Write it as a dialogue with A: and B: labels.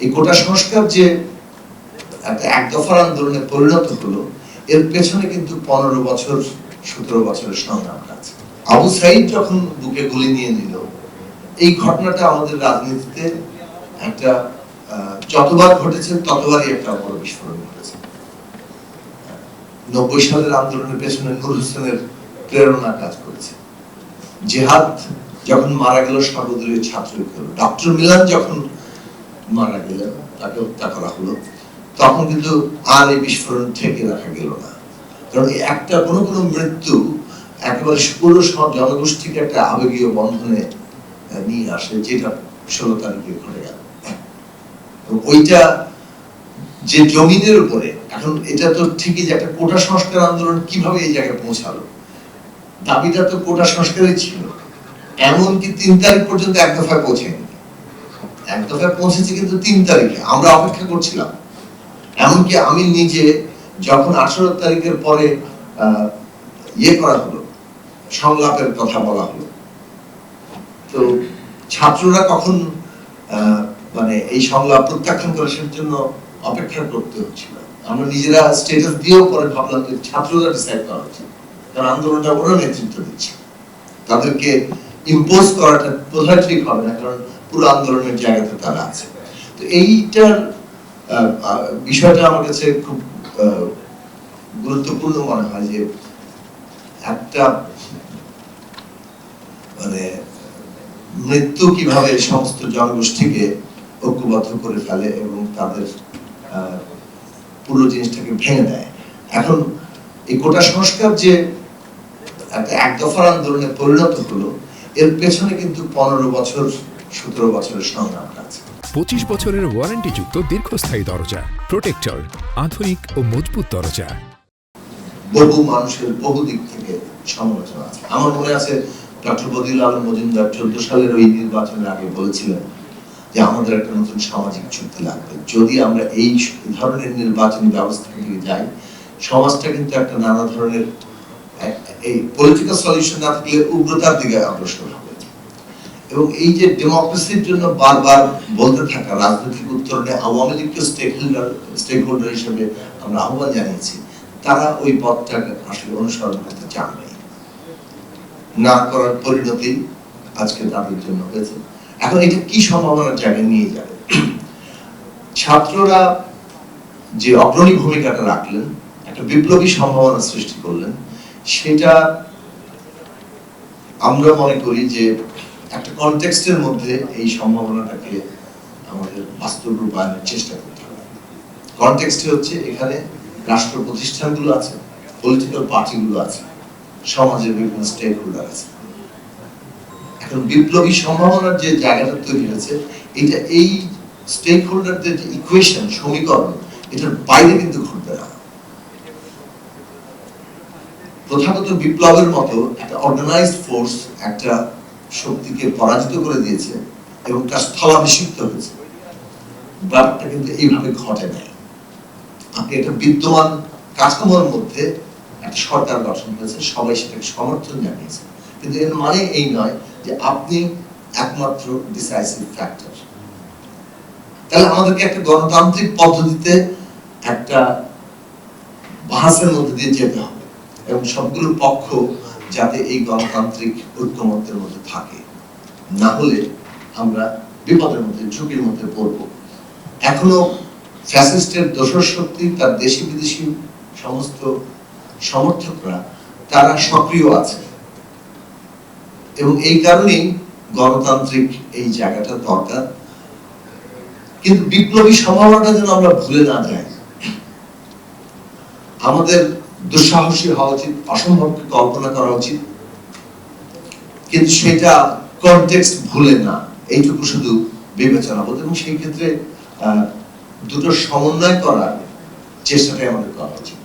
A: এই কোটা সংস্কার যে এক দফার আন্দোলনে পরিণত হলো, এর পেছনে কিন্তু পনেরো বছর, সতেরো বছরের সংগ্রাম আছে। আবু সাইদ যখন বুকে গুলি নিয়ে নিল, এই ঘটনাটা আমাদের রাজনীতিতে একটা যতবার ঘটেছে ততবারই একটা বড় বিস্ফোরণ ঘটেছে। নব্বই সালের আন্দোলনের পেছনে নূর হোসেনের প্রেরণা কাজ করেছে। জেহাদ যখন মারা গেল, সর্বদলীয় ছাত্র ডক্টর মিলান যখন মারা গেলেন তাকে হত্যা করা হলো। তখন কিন্তু আর এই বিস্ফোরণ থেকে রাখা গেল না। কারণ একটা কোনো কোনো মৃত্যু একেবারে পুরো জনগোষ্ঠীকে একটা আবেগীয় বন্ধনে নিয়ে আসে, যেটা ষোলো তারিখে ঘটে গেল। ওইটা যে জমিনের উপরে, এখন এটা তো ঠিকই যে একটা কোটা সংস্কার আন্দোলন কীভাবে এই জায়গায় পৌঁছালো? দাবিটা তো কোটা সংস্কারই ছিল। এমনকি তিন তারিখ পর্যন্ত এক দফায় পৌঁছেনি। এক দফায় পৌঁছেছে কিন্তু তিন তারিখে। আমরা অপেক্ষা করছিলাম। এমনকি আমি নিজে যখন আঠারো তারিখের পরে ইয়ে করা হলো, সংলাপের কথা বলা হলো। তো ছাত্ররা কখন মানে এই সংলাপ প্রত্যাখ্যান করে জন্য অপেক্ষা করতে হচ্ছিল। আমরা নিজেরা স্টেটাস দিয়েও পরে ভাবলাম যে ছাত্ররা ডিসাইড করা উচিত। কারণ আন্দোলনটা ওরা নেতৃত্ব দিচ্ছে। তাদেরকে ইম্পোজ করাটা বোধহয় ঠিক হবে না, কারণ পুরো আন্দোলনের জায়গাতে তারা আছে। তো এইটার বিষয়টা আমার কাছে খুব গুরুত্বপূর্ণ মনে হয় যে একটা মানে মৃত্যু কীভাবে সমস্ত জনগোষ্ঠীকে ঐক্যবদ্ধ করে ফেলে এবং তাদের পুরো জিনিসটাকে ভেঙে দেয়। এখন এই কোটা সংস্কার যে একটা এক দফার আন্দোলনে পরিণত হলো এর পেছনে কিন্তু পনেরো বছর সতেরো বছরের সংগ্রাম আছে।
B: পঁচিশ বছরের ওয়ারেন্টিযুক্ত দীর্ঘস্থায়ী দরজা প্রোটেক্টর আধুনিক ও মজবুত দরজা।
A: বহু মানুষের বহু দিক থেকে সমালোচনা আছে। আমার মনে আছে ডক্টর বদিউল আলম মজুমদার চোদ্দ সালের ওই নির্বাচনের আগে বলেছিলেন যে আমাদের একটা নতুন সামাজিক চুক্তি লাগবে। যদি আমরা এই ধরনের নির্বাচনী ব্যবস্থা থেকে যাই সমাজটা কিন্তু একটা নানা ধরনের এই পলিটিক্যাল সলিউশন না থাকলে উগ্রতার দিকে অগ্রসর হবে এবং এই যে ডেমোক্রেসির জন্য বারবার বলতে থাকা রাজনৈতিক উত্তরণে আওয়ামী লীগকে স্টেক হোল্ডার স্টেক হোল্ডার হিসেবে আমরা আহ্বান জানিয়েছি, তারা ওই পথটাকে আসলে অনুসরণ করতে চান নাই। না করার পরিণতি আজকে তাদের জন্য হয়েছে। এখন এটা কি সম্ভাবনার জায়গায় নিয়ে যাবে? ছাত্ররা যে অগ্রণী ভূমিকাটা রাখলেন, একটা বিপ্লবী সম্ভাবনা সৃষ্টি করলেন সেটা আমরা মনে করি যে একটা কনটেক্সটের মধ্যে এই সম্ভাবনাটাকে আমাদের বাস্তব রূপায়নের চেষ্টা করতে হবে। কনটেক্সটে হচ্ছে এখানে রাষ্ট্র প্রতিষ্ঠানগুলো আছে পলিটিক্যাল পার্টিগুলো আছে, সমাজের বিভিন্ন স্টেক হোল্ডার আছে। এখন বিপ্লবী সম্ভাবনার যে জায়গাটা তৈরি হয়েছে, এটা এই স্টেক হোল্ডারদের যে ইকুয়েশন সমীকরণ, এটার বাইরে কিন্তু ঘটবে না। প্রথাগত বিপ্লবের মতো একটা অর্গানাইজড ফোর্স একটা শক্তিকে পরাজিত করে দিয়েছে এবং তার স্থলাভিষিক্ত হয়েছে। ব্যাপারটা কিন্তু এইভাবে ঘটে নাই। আপনি একটা বিদ্যমান কাঠামোর মধ্যে একটা সরকার গঠন হয়েছে সবাই সেটাকে সমর্থন জানিয়েছে। কিন্তু এর মানে এই নয় যে আপনি একমাত্র ডিসাইসিভ ফ্যাক্টর তাহলে আমাদেরকে একটা গণতান্ত্রিক পদ্ধতিতে একটা বাহাসের মধ্যে দিয়ে যেতে হবে। এবং সবগুলো পক্ষ যাতে এই গণতান্ত্রিক ঐক্যমত্যের মধ্যে থাকে। না হলে আমরা বিপদের মধ্যে, ঝুঁকির মধ্যে পড়ব। এখনও ফ্যাসিস্টের দোসর শক্তি, তার দেশি বিদেশি সমস্ত সমর্থকরা, তারা সক্রিয় আছে। এবং এই কারণেই গণতান্ত্রিক এই জায়গাটা দরকার। কিন্তু বিপ্লবী সম্ভাবনাটা যেন আমরা ভুলে না যাই। আমাদের দুঃসাহসী হওয়া উচিত, অসম্ভবকে কল্পনা করা উচিত। কিন্তু সেটা কনটেক্সট ভুলে না, এইটুকু শুধু বিবেচনা বোধ। এবং সেই ক্ষেত্রে দুটো সমন্বয় করার চেষ্টাটাই আমাদের করা উচিত।